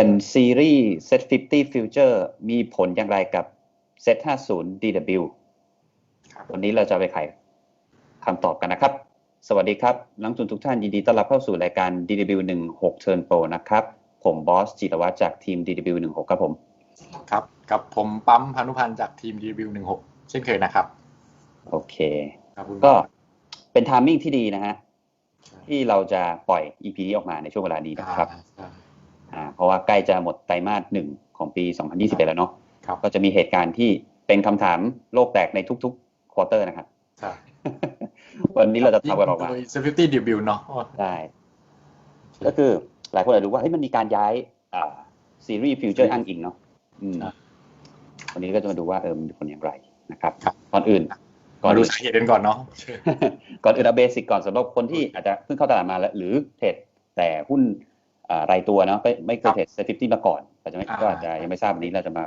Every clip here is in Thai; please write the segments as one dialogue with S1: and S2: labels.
S1: ลี่ยนซีรีส์ Set 50 Future มีผลอย่างไรกับ Set 50 DW
S2: ครับ
S1: วันนี้เราจะไปไขคำตอบกันนะครับ สวัสดีครับ นักลงทุนทุกท่านยินดีต้อนรับเข้าสู่รายการ DW 16 Turn Pro นะครับ ผมบอสจิตรวัฒน์จากทีม DW 16ครับผม
S2: ครับ กับผมปั๊มพานุพันธ์จากทีมรีวิวหนึ่งหกเช่นเคยนะครับ
S1: โอเค
S2: ครับคุณ
S1: ก็เป็นทามมิ่งที่ดีนะฮะที่เราจะปล่อย EP นี้ออกมาในช่วงเวลานี้นะครับ
S2: อ่า
S1: อ่าเพราะว่าใกล้จะหมดไตรมาสหนึ่งของปี 2021 แล้วเนาะ
S2: ครับ
S1: ก็จะมีเหตุการณ์ที่เป็นคำถามโลกแตกในทุกๆควอเตอร์นะครับ
S2: ใช่
S1: วันนี้เราจะทำกันออกมา
S2: โดย Safety Debut เนาะ
S1: ได้ก็คือหลายคนอาจจะรู้ว่าเฮ้ยมันมีการย้ายอ่าซีรีส์ฟิวเจอร์อ้างอิงเนาะอืม
S2: ครับ
S1: วันนี้ก็จะมาดูว่าเออมันเป็นผลอย่างไรนะครับ
S2: ครับ
S1: ก่อนอื่น ก่อน
S2: มาดู
S1: อื่น
S2: สาเหตุกันก่อนเนาะ
S1: ก่อนอื่นเอาเบสิกก่อนสำหรับคนที่อาจจะเพิ่งเข้าตลาดมาแล้วหรือเทรดแต่หุ้นอ่า รายตัวเนาะไม่ไม่เคยเทรดเซฟิตี้มาก่อนอาจจะไม่
S2: อ่า
S1: ก็อาจจะยังไม่ทราบวันนี้เราจะมา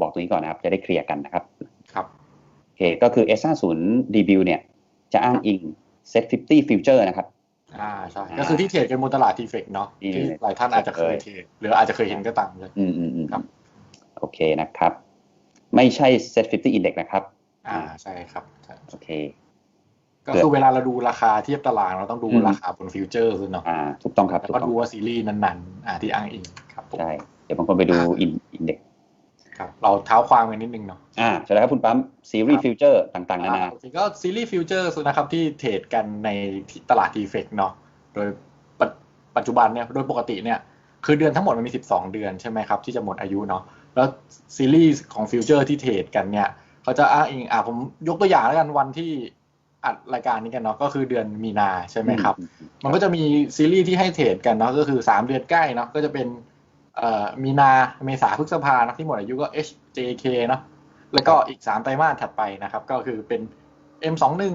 S1: บอกตรงนี้ก่อนนะครับ จะได้เคลียร์กันนะครับ
S2: ครับ
S1: โอเคก็คือ S50 debut เนี่ย จะอ้างอิง Set 50 Future นะครับ
S2: อ่าใช่
S1: อ่า
S2: ก็คือที่เทรดกันบนตลาดทีเฟกเนาะ
S1: นี่
S2: ที่หลายท่านอาจจะเคยเทรดหรืออาจจะเคยเห็นก็ตามเลย
S1: อืมอืมอืม
S2: ครับ
S1: โอเคนะครับ ไม่ใช่ Set 50 Index นะครับ
S2: อ่าใช่ครับใช่
S1: โอเค
S2: ก็คือเวลาเราดูราคาเทียบตารางเราต้องดู
S1: อืม
S2: ราคาบนฟิวเจอร์เนาะ
S1: อ่าถูกต้องครับ
S2: แล้ว
S1: ถูก
S2: ก็
S1: ต้อง
S2: ดูว่าซีรีส์นั้นๆอ่าที่อ้างอิงครับผม
S1: ใช่เดี๋ยวบางคนไปดู
S2: อ่า
S1: Index
S2: ครับเราเท้าความกันนิดนึงเนาะ
S1: อ่าใช่แล้วครับคุณปั๊ม Series
S2: ครับ
S1: Future ต่างๆนานา
S2: อ่าโอเคก็ซีรีส์ฟิวเจอร์นะครับที่เทรดกันในตลาดทีเฟกเนาะโดยปัจปัจจุบันเนี่ยโดยปกติเนี่ยคือเดือนทั้งหมดมันมี 12 เดือนใช่ไหมครับที่จะหมดอายุเนาะแล้วซีรีส์ของฟิวเจอร์ที่เทรดกันเนี่ยเขาจะอ้างอิงอ่าผมยกตัวอย่างแล้วกันวันที่ อัดรายการนี้กันเนาะก็คือเดือนมีนาใช่ไหมครับ
S1: อือื
S2: มันก็จะมีซีรีส์ที่ให้เทรดกันเนาะก็คือ3เดือนใกล้เนาะก็จะเป็นเอ่อมีนาเมษาพฤษภาเนอะที่หมดอายุก็ HJK เนาะแล้วก็อีก3ไตรมาสถัดไปนะครับ ก็คือเป็น M21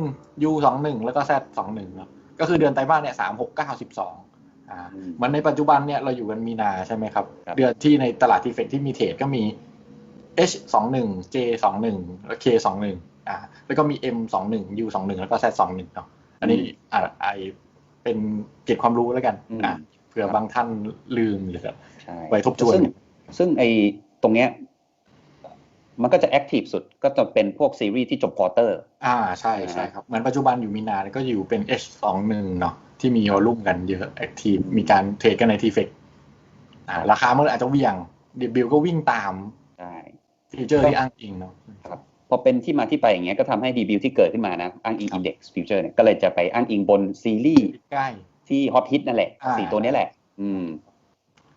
S2: U21 แล้วก็ Z21 เนาะก็คือเดือนไตรมาสเนี่ย3 6 9 12อ่า
S1: อืม
S2: เหมันในปัจจุบันเนี่ยเราอยู่กันมีนาใช่ไหมครับ
S1: ครับ
S2: เดือนที่ในตลาดทีเฟกที่มีเทรดก็มี H21 J21 แล้ว K21 อ่าแล้วก็มี M21 U21 แล้วก็ Z21 เนาะอันนี้อ่าไอเป็นเก็บความรู้แล้วกัน
S1: อืม
S2: อ่าเผื่อบางท่านลืมหรือ
S1: ใช่
S2: ไว้ทบทวน
S1: ซึ่งซึ่งไอตรงเนี้ยมันก็จะแอคทีฟสุดก็จะเป็นพวกซีรีส์ที่จบควอเตอร์
S2: อ่าใช่ใช่ครับ เหมือนปัจจุบันอยู่มีนาก็อยู่เป็น H21 เนาะที่มีวอลลุ่มกันเยอะแอคทีฟมีการเทรดกันในทีเฟกอ่าราคามันอาจจะเหวี่ยงเดบิวก็วิ่งตาม
S1: ใช่
S2: ฟีเจอร์ที่อ้างอิงเนาะ
S1: พอเป็นที่มาที่ไปอย่างเงี้ยก็ทำให้ดีบิวที่เกิดขึ้นมานะอ้างอิง
S2: ครับ
S1: Index Future เนี่ยก็เลยจะไปอ้างอิงบนซีรีส์
S2: ใกล้
S1: ที่ฮอตฮิตนั่นแหละ
S2: อ่า
S1: สี่ตัวเนี้ยแหละ อืม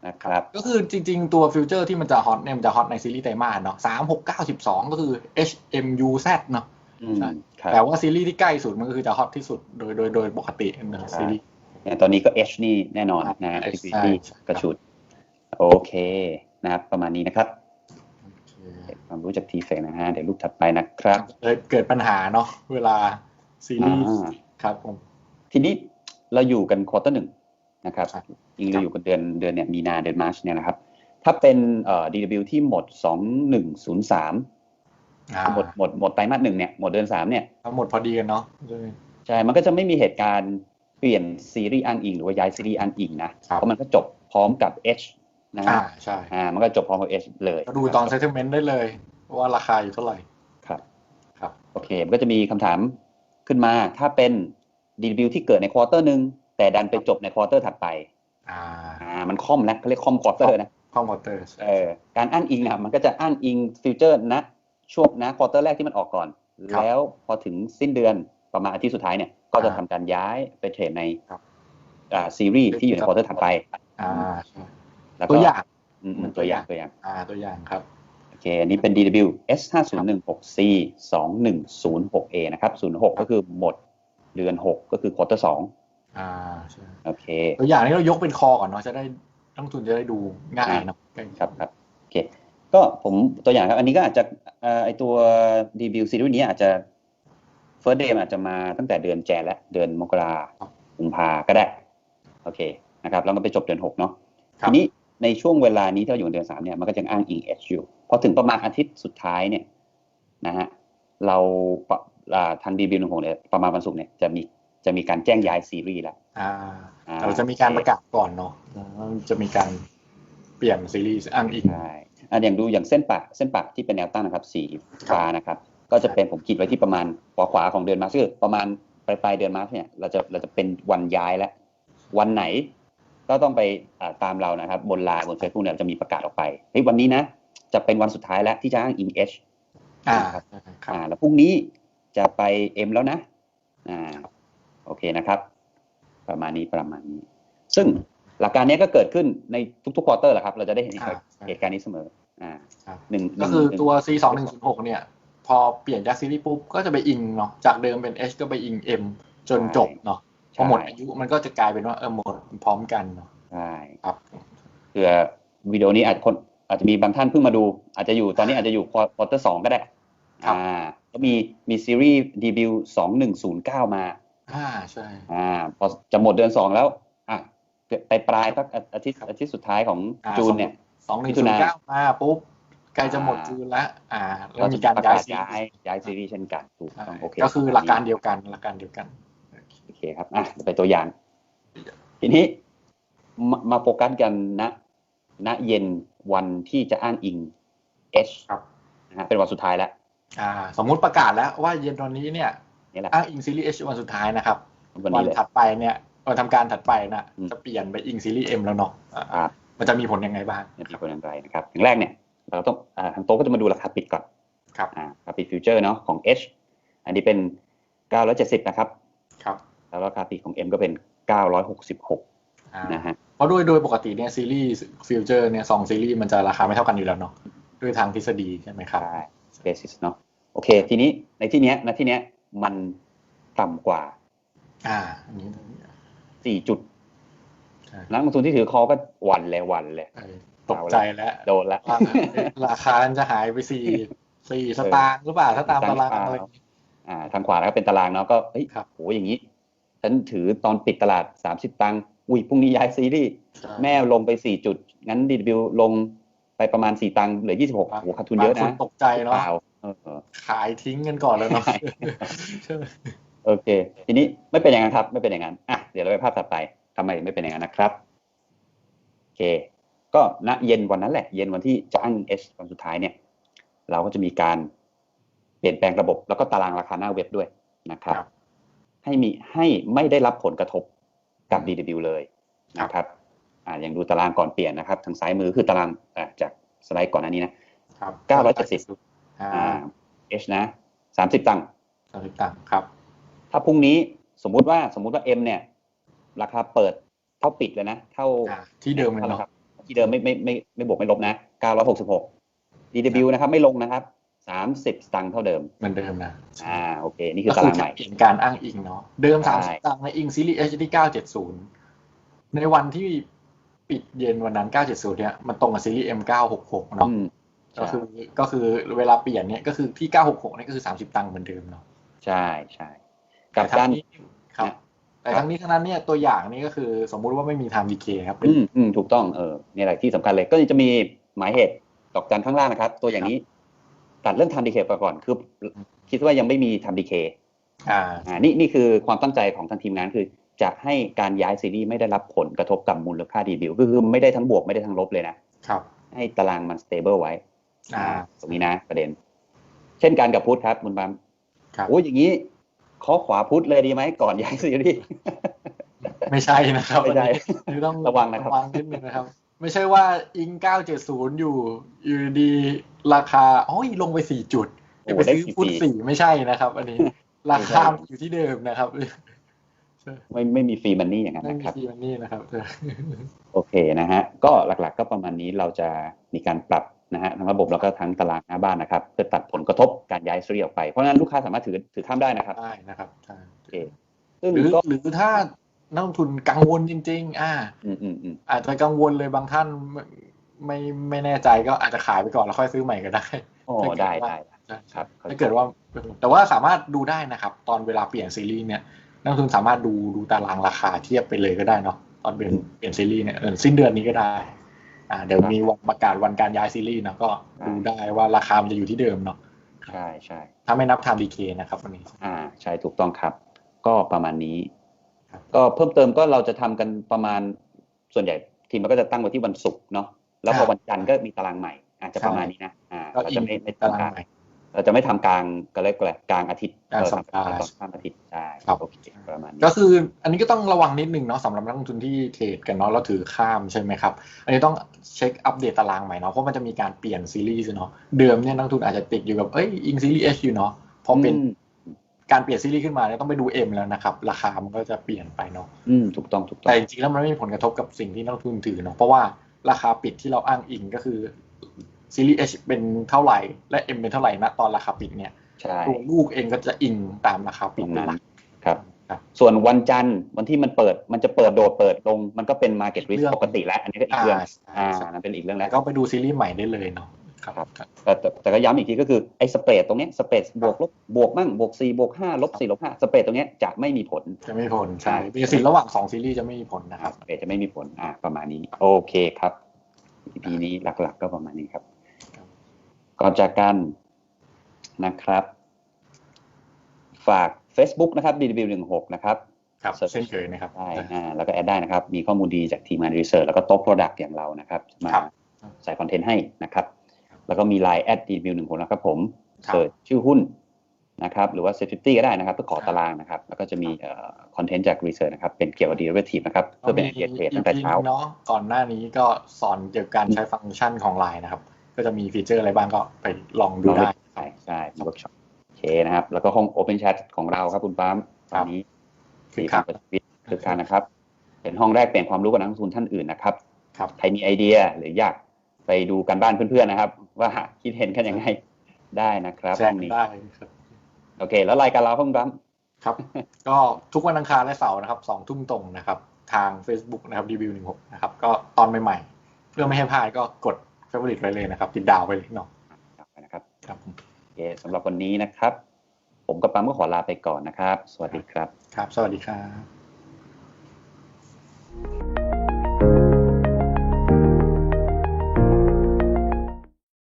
S1: นะครับ
S2: ก็คือจริง ๆ ตัวฟิวเจอร์ที่มันจะฮอตเนี่ยมันจะฮอตในซีรีส์ไตรมาสเนาะสามหกเก้าสิบสองก็คือ HMUZ เนาะ
S1: อืม
S2: ใช่
S1: ครับ
S2: แต่ว่าซีรีส์ที่ใกล้สุดมันก็คือจะฮอตที่สุดโดยโดยโดยปกติเนอะซีรีส์
S1: เนี่ยตอนนี้ก็ H นี่แน่นอนนะฮะ
S2: H
S1: ซี
S2: ใช่
S1: รีส์
S2: ใช่
S1: กระชุด โอเคนะครับประมาณนี้นะครับเก็บ ความรู้จากทีเฟกนะฮะ เดี๋ยวรูปถัดไปนะครับ
S2: เลยเกิดปัญหาเนาะเวลาซีรีส์
S1: อ่า
S2: ครับผม
S1: ทีนี้เราอยู่กันควอเตอร์หนึ่งนะครับ
S2: ครับ
S1: จริงๆเราอยู่กันเดือนเดือนเนี่ยมีนาเดือนมาร์ชเนี่ยนะครับ ถ้าเป็นเอ่อ DW ที่หมด 2103
S2: อ่า
S1: หมดหมดหมดไตรมาสหนึ่งเนี่ยหมดเดือนสามเนี่ย
S2: ทั้งหมดพอดีกันเนาะใช่ไหม
S1: ใช่ มันก็จะไม่มีเหตุการณ์เปลี่ยนซีรีส์อ้างอิงหรือว่าย้ายซีรีส์อ้างอิงนะ
S2: ครับ
S1: เพราะมันก็จบพร้อมกับ H นะ
S2: อ่า
S1: ฮะ
S2: ใช่
S1: อ่ามันก็จบพร้อมกับ H เลย
S2: ก็ดูตอนเซ t เ e เมนต์ได้เลย ว่าราคาอยู่เท่าไหร่
S1: ครับ
S2: ครับ
S1: โอเค มันก็จะมีคำถามขึ้นมา ถ้าเป็น DW ที่เกิดในควอเตอร์หนึ่งแต่ดันไปจบในควอเตอร์ถัดไป
S2: อ่า
S1: อ่ามันค่อมนะเขาเรียกค่อมควอเตอร์นะ
S2: คอมพอเตอร์
S1: เออการอ้างอิงนะมันก็จะอ้างอิงฟิวเจอร์นะช่วงนะควอเตอร์แรกที่มันออกก่อน แล้วพอถึงสิ้นเดือนประมาณอาทิตย์สุดท้ายเนี่ยก็จะทำการย้ายไปเทรดในอ่าซีรีส์ที่อยู่ในควอเตอร์ถัดไป
S2: อ่าใช่
S1: แล้วก็
S2: ตัวอย่าง
S1: อืมอืมตัวอย่างตัวอย่าง
S2: อ่าตัวอย่างครับ
S1: โอเคอันนี้เป็น DW S 5 0 1 6 C 2 1 0 6 A นะครับ06 ก็คือหมดเดือน 6 ก็คือควอเตอร์สอง
S2: อ่าใช่
S1: โอเค
S2: ตัวอย่างนี้เรายกเป็นคอก่อนเนาะจะได้นักลงทุนจะได้ดูง่ายเนาะ
S1: ครับครับโอเคก็ผมตัวอย่างครับ อันนี้ก็อาจจะเอ่อไอตัว DW ซีรีส์นี้อาจจะ First Day มันอาจจะมาตั้งแต่เดือนแจนและเดือนมกรากุมภาก็ได้ โอเคนะครับแล้วก็ไปจบเดือน6เนาะ
S2: ครับ
S1: ทีนี้ ในช่วงเวลานี้ที่เราอยู่ในเดือน3เนี่ยมันก็ยังอ้างอิง H อยู่พอถึงประมาณอาทิตย์สุดท้ายเนี่ยนะฮะเราปะอ่าทาง DW หนึ่งหกเนี่ยประมาณวันศุกร์เนี่ยจะมีจะมีการแจ้งย้ายซีรีส์แล้ว
S2: อ่า
S1: อ่า
S2: แต่เราจะมีการประกาศก่อนเนาะแล้วจะมีการเปปลี่ยนซีรีส์อ้างอิง
S1: ใช่อะอย่างดูอย่างเส้นปะเส้นปะที่เป็นแนวตั้งนะครับสีฟ้านะครับ ก็จะเป็นผมคิดไว้ที่ประมาณขวาขวาๆของเดือนมาร์ชคือประมาณปลายปลายๆเดือนมาร์ชเนี่ยเราจะเราจะเป็นวันย้ายแล้ววันไหน ก็ต้องไปอ่าตามเรานะครับ บนไลน์บนเฟซบุ๊กเนี่ยจะมีประกาศออกไปเฮ้ยวันนี้นะ จะเป็นวันสุดท้ายแล้วที่จะอ้างอิง H
S2: อ่า
S1: ครับ
S2: ครับ
S1: อ่า แล้วพรุ่งนี้จะไป M แล้วนะ อ่า โอเคนะครับ ประมาณนี้ประมาณนี้ ซึ่งหลักการเนี้ยก็เกิดขึ้นในทุกๆควอเตอร์แหละครับ เราจะได้เห็น
S2: อ่า
S1: เหตุการณ์นี้เสมอ อ่า
S2: ครับ
S1: หนึ่ง
S2: ก็คือ
S1: หนึ่ง
S2: ตัว C สองหนึ่งศูนย์หกเนี่ย พอเปลี่ยนจากซีรีส์ปุ๊บ ก็จะไปอิงเนาะจากเดิมเป็น H ก็ไปอิง M จนจบเนาะ พอหมดอายุมันก็จะกลายเป็นว่าเออหมดพร้อมกันเนาะ
S1: ใช่
S2: ครับ
S1: เผื่อวิดีโอนี้อาจคนอาจจะมีบางท่านเพิ่งมาดู อาจจะอยู่ตอนนี้อาจจะอยู่ควอเตอร์สองก็ได้
S2: ครับ
S1: อ่าก็มีมีซีรีส์ดีบิวสองหนึ่งศูนย์เก้ามา
S2: อ่าใช่
S1: อ่าพอจะหมดเดือนสองแล้วอะไปปลายสักอาทิตย์อาทิตย์สุดท้ายของ
S2: อ่า
S1: จูนเนี่ย
S2: สองหนึ่
S1: มิ
S2: ง
S1: ถุ
S2: ศูน
S1: นา
S2: ย์เก้ามาปุ๊บใกล้จะหมด
S1: อ่า
S2: จูนแล้วอ่าแล้
S1: ก็
S2: ว
S1: จะ
S2: มีการ
S1: ประ
S2: ย้ากา
S1: ยศ
S2: ซี
S1: ย้า
S2: รี
S1: ย
S2: ส์
S1: ย้ายซีรีส์เช่นกันถูก
S2: ใช่
S1: ต้องโอเค
S2: ก็คือหลักการเดียวกันหลักการเดียวกัน
S1: โอเค ครับอะเดี๋ยวไปตัวอย่าง ทีนี้มามาโฟกัสกันณณเย็นวันที่จะอ้างอิง H
S2: ครับ
S1: นะฮะเป็นวันสุดท้ายแล้ว
S2: อ่า สมมุติประกาศแล้วว่าเย็นวันนี้เนี่ย
S1: นี่แหละ
S2: อ้างอิงซีรีส์ H วันสุดท้ายนะครับ
S1: วัน
S2: วั
S1: นี้เลย
S2: ถัดไปเนี่ยวันทำการถัดไปนะ
S1: อืม
S2: จะเปลี่ยนไปอิงซีรีส์ M แล้วเนาะอ่า
S1: ครับ
S2: มันจะมีผลยังไงบ้าง
S1: เนี่ยมีผลอย่างไรนะครับอย่างแรกเนี่ย เราต้องอ่าทางโต๊ะก็จะมาดูราคาปิดก่อน
S2: ครับ
S1: อ่าราคาปิดฟิวเจอร์เนาะของ H อันนี้เป็น 970 นะครับ
S2: ครับ
S1: แล้วราคาปิดของ M ก็เป็น 966
S2: อ่า
S1: นะฮะ
S2: เพราะโดยโดยปกติเนี่ยซีรีส์ฟิวเจอร์เนี่ยสองซีรีส์มันจะราคาไม่เท่ากันอยู่แล้วเนาะด้วยทางทฤษฎีใช่ไหมครับ
S1: ใช่ basis เนาะโอเค ทีนี้ในที่เนี้ยณที่เนี้ยมันต่ำกว่า
S2: อ่าอันนี้
S1: 4จุด
S2: ใช่
S1: นักลงทุนที่ถือคอก็หวันเลยหวันเลย
S2: เออตกใจแล้ว
S1: โดนละ
S2: ว่าเอ๊ะราคาจะหายไปสี่สี่สตางค์หรือเปล่าถ้าตามตารางอะไรอย่างงี้
S1: อ่า ทางขวาแล้วก็เป็นตารางเนาะก็เฮ้ย
S2: ครับ
S1: โหอย่างนี้ ฉันถือตอนปิดตลาด 30 ตังค์อุ้ยพรุ่งนี้ย้ายซีรีส์
S2: ใช่
S1: แม่ลงไป 4 จุด งั้นดีบิวลงไปประมาณ 4 ตังค์เหลือ 26โอ้โหขาดทุนเยอะ
S2: บางค
S1: นะ
S2: ตกใจเนาะ
S1: เปล่าเออ
S2: ขายทิ้งกันก่อนเลยเนาะ
S1: ใช่
S2: ใช่ไหม
S1: โอเค ทีนี้ไม่เป็นอย่างนั้นครับ ไม่เป็นอย่างนั้นอะเดี๋ยวเราไปภาพถัดไปทำไมถึงไม่เป็นอย่างนั้นนะครับโอเค ก็ณเย็นวันนั้นแหละ เย็นวันที่จะอ้าง H วันสุดท้ายเนี่ย เราก็จะมีการเปลี่ยนแปลงระบบแล้วก็ตารางราคาหน้าเว็บด้วยนะครับ
S2: ครับ
S1: ให้มีให้ไม่ได้รับผลกระทบกับ DW เลยนะครับอ่าอย่างดูตารางก่อนเปลี่ยนนะครับ ทางซ้ายมือคือตารางอ่าจากสไลด์ก่อนหน้านี้นะครับ970
S2: อ่า
S1: อ่า H นะ30ตังค์
S2: สามสิบตังค์ครับ
S1: ถ้าพรุ่งนี้สมมุติว่าสมมุติว่า M เนี่ย ราคาเปิดเท่าปิดเลยนะ เท่า
S2: อ่าที่เดิมเลย
S1: ท่าไหร่
S2: เนาะ
S1: ครับ ที่เดิมไม่ไม่ไม่ไม่บวกไม่ลบนะ966 DW นะครับ ไม่ลงนะครับ 30สตังค์เท่าเดิม
S2: เหมือนเดิมนะ
S1: อ่าโอเค นี่คื
S2: ก็
S1: อตา
S2: คือ
S1: รางใหม่
S2: เปลี่ยนการอ้างอิงเนาะเดิม
S1: ใช่
S2: สามสิบตังค์ในอิงซีรีส์ H ที่เก้าเจ็ดศูนย์ในวันที่ปิดเย็นวันนั้นเก้าเจ็ดศูนย์เนี่ยมันตรงกับซีรีส์ M เก้าหกหกเนาะ
S1: อืม
S2: ก็คือก็คือเวลาเปลี่ยนเนี่ยก็คือที่เก้าหกหกนี่ก็คือสามสิบตังค์เหมือนเดิมเนาะ
S1: ใช่ใช่กับ
S2: แต่
S1: กา
S2: ทั้
S1: รง
S2: นี้ครับ แต่ทั้งนี้ทั้งนั้นเนี่ยตัวอย่างนี้ก็คือสมมุติว่าไม่มี time decay ครับเป็น
S1: อืมอืมถูกต้องเออเนี่ยแหละที่สำคัญเลยก็จะมีหมายเหตุดอกจันข้างล่างนะครับ ตัวอย่างนี้ ตัดเรื่อง time decay ไปก่อนคือคิดว่ายังไม่มี time decay
S2: อ่า
S1: อ่านี่นี่คือความตั้งใจของทางทีมงานคือ จะให้การย้ายซีรีส์ไม่ได้รับผลกระทบกับมูลค่าดีบิวก็คือไม่ได้ทั้งบวกไม่ได้ทั้งลบเลยนะ
S2: ครับ
S1: ให้ตารางมัน stable ไว้
S2: อ่า
S1: ตรงนี้นะประเด็น เช่นกันกับพุทธครับคุณบัม
S2: ครับ
S1: โอ้ยอย่างนี้ข้อขวาพุทธเลยดีไหมก่อนย้ายซีรีส์
S2: ไม่ใช่นะครับ
S1: ไม่ใช่
S2: อันนี้ต้อง
S1: ระวังนะครับ
S2: ระวังนิดนึงนะครับ ไม่ใช่ว่าอิง 970 อยู่ อยู่ดีราคาโอ้ยลงไป 4 จุด
S1: โอ้
S2: ไป
S1: ได้
S2: ซื้อ
S1: ฟรี
S2: พุทสี่ไม่ใช่นะครับ อันนี้ ราคา
S1: ไม่ใช่
S2: อยู่ที่เดิมนะครับ
S1: ไม่ไม่มีฟรีมันนี่อย่างนั้น
S2: ไม่
S1: นะ
S2: มี
S1: ครับ
S2: ทีมันนี่นะครับ
S1: โอเคนะฮะก็หลักๆก็ประมาณนี้เราจะมีการปรับนะฮะทั้งระบบแล้วก็ทั้งตารางหน้าบ้านนะครับเพื่อตัดผลกระทบการย้ายซีรีส์ออกไปเพราะฉะนั้นลูกค้าสามารถถือถือข้ามได้นะครับ
S2: ได้นะครับใช่
S1: โอเคซึ่ง
S2: หรือ
S1: ก็
S2: หรือถ้า นักลงทุนกังวลจริง ๆ อ่า
S1: อืมอืมอืม
S2: อาจจะกังวลเลยบางท่านไม่ไม่ไม่แน่ใจก็อาจจะขายไปก่อนแล้วค่อยซื้อใหม่ก็ได้
S1: โอ้ได้ได้
S2: ใช่
S1: ครับ
S2: ถ้าเกิดว่า แต่ว่าสามารถดูได้นะครับ ตอนเวลาเปลี่ยนซีรีส์เนี่ย นักลงทุนสามารถดูดูตารางราคาเทียบไปเลยก็ได้เนาะตอนเปลี่ยนเปลี่ยนซีรีส์เนี่ยเออสิ้นเดือนนี้ก็ได้ อ่า เดี๋ยวมีวันประกาศวันการย้ายซีรีส์นะก็ดูได้ว่าราคามันจะอยู่ที่เดิมเนาะ
S1: ใช่ใช่
S2: ถ้าไม่นับ time decay นะครับวันนี้
S1: อ่า ใช่ถูกต้องครับ ก็ประมาณนี้
S2: ครับ
S1: ก็เพิ่มเติมก็เราจะทำกันประมาณส่วนใหญ่ทีมเราก็จะตั้งไว้ที่วันศุกร์เนาะแล้วพอ
S2: ครับ
S1: วันจันทร์ก็มีตารางใหม่ อาจจะ
S2: ใช่
S1: ประมาณนี้นะอ่า
S2: ก็
S1: เรา
S2: อิ
S1: จะ
S2: ง
S1: ไม่ไม่
S2: ตาราง
S1: ทำกลาง
S2: ใหม่
S1: เราจะไม่ทำกลางก็เลยกอะไรกลางอาทิตย์
S2: กลาง
S1: เออ
S2: สัปดาห์
S1: ตอนข้ามอาทิตย์ใช่
S2: ครับ
S1: โอเคประมาณนี้
S2: ก็คืออันนี้ก็ต้องระวังนิดนึงเนาะสำหรับนักลงทุนที่เทรดกันเนาะแล้วถือข้ามใช่ไหมครับ อันนี้ต้องเช็คอัปเดตตารางใหม่เนาะเพราะมันจะมีการเปลี่ยนซีรีส์เนาะเดิมเนี่ยนักลงทุนอาจจะติดอยู่กับเอ้ยอิงซีรีส์ H อยู่เนาะพอเป็น
S1: อืม
S2: การเปลี่ยนซีรีส์ขึ้นมาเนี่ยต้องไปดู M แล้วนะครับ ราคามันก็จะเปลี่ยนไปเนาะ
S1: อืมถูกต้องถูกต้อ
S2: แต่
S1: ง
S2: จริงๆแล้วมันไม่มีผลกระทบกับสิ่งที่นักลงทุนถือเนาะเพราะว่าราคาปิดที่เราอ้างอิงก็คือซีรีส์ H เป็นเท่าไหร่และ M เป็นเท่าไหร่ณตอนราคาปิดเนี่ย
S1: ใช่
S2: ตัวลูกเองก็จะอิงตามราคา
S1: ต
S2: ปิ
S1: ร
S2: ด
S1: ง
S2: เป็น
S1: นั้น
S2: หลัก
S1: ครับ
S2: ครับ
S1: ส่วนวันจันทร์วันที่มันเปิดมันจะเปิดโดดเปิดลง มันก็เป็น market
S2: อี
S1: risk
S2: กเรื่อง
S1: ปกติแล้ว อันนี้ก็อีกเรื่อง
S2: อ่า
S1: อ่า
S2: ใช่
S1: นั่นเป็นอีกเรื่อง
S2: แล้
S1: แล้วว
S2: ก็ไปดูซีรีส์ใหม่ได้เลยเนาะ ครับ
S1: ครับแต่แต่แต่ก็ย้ำอีกทีก็คือไอ้สเปรดตรงเนี้ยสเปรดบวกลบบวกมั่งบวกสี่บวกห้าลบสี่ลบห้าสเปรดตรงเนี้ยจะไม่มีผล
S2: จะไม่มีผลใช่
S1: ใช่
S2: เป็นสินระหว่างสองซีรีส์จะไม่มีผลนะ
S1: นะ
S2: ค
S1: ค
S2: รั
S1: รั
S2: บบ
S1: สเปรดจะไม่มีผลอ่าประมาณนี้ โอเคครับ EP นี้หลักๆ ก็ประมาณนี้ครับ ก่อนจากกันนะครับ ฝาก Facebook นะครับ DW16 นะครับ
S2: ครับ
S1: Search
S2: เช่นเคยนะครับ
S1: ได้อ่าแล้วก็แอดได้นะครับ มีข้อมูลดีจากทีมงานรีเสิร์ชแล้วก็โต๊ะโปรดักต์อย่างเรานะครับ มา
S2: ครับ
S1: ใส่คอนเทนต์ให้นะครับ
S2: ครับ
S1: แล้วก็มี Line แอด DW16 นะครับผม
S2: ครับ
S1: เสิร์ชชื่อหุ้นนะครับหรือว่า s e c u r i t y ก็ได้นะครับเพื่อขอ
S2: ครับ
S1: ตารางนะครับ แล้วก็จะมีคอนเทนต์จากรีเสิร์ชนะครับ เป็นเกี่ยวกับ derivative นะครับ เพื่อเป็นเก t เทรดตั้งแต่เช้า
S2: เนาะก่อนหน้านี้ก็สอนเกี่ยวกับการใช้ฟังก์ชันของ Line นะครับ ก็จะมีฟีเจอร์อะไรบ้างก็ไปลองดูได้
S1: ใช่ใช่มีเวิร์กช็อปโอเคนะครับ แล้วก็ห้อง Open Chat ของเราครับคุณปั๊มต
S2: ครั
S1: อน
S2: บ
S1: นี้
S2: คือ
S1: สี่
S2: ครั
S1: พัน
S2: บ
S1: กว่าชีวิตคือการนะครับ เป็นห้องแรกเปลี่ยนความรู้กับนักลงทุนท่านอื่นนะครับ
S2: ครับ
S1: ใครมีไอเดียหรืออยากไปดูกันบ้านเพื่อนๆนะครับ ว่าคิดเห็นกันยังไงได้นะครับ
S2: แช
S1: ห้อ
S2: ร์
S1: ง
S2: กัน
S1: นี้
S2: ได้ครับ
S1: โอเค แล้วรายการเราห้องปั๊ม
S2: ครับ ก็ทุกวันอังคารและเสาร์นะครับสองทุ่มตรงนะครับ ทาง Facebook นะครับ d b 1 6นะครับ ก็ตอนใหม่ๆ เพื่อไม่ให้พลาดก็กด favorite ไว้เลยนะครับ ติดดาวไว้เลยเนาะ
S1: นะครับ
S2: ครับผม
S1: โอเคสำหรับวันนี้นะครับ ผมกับปั๊มก็ขอลาไปก่อนนะครับ สวัสดีครับ
S2: ครับ สวัสดีครับ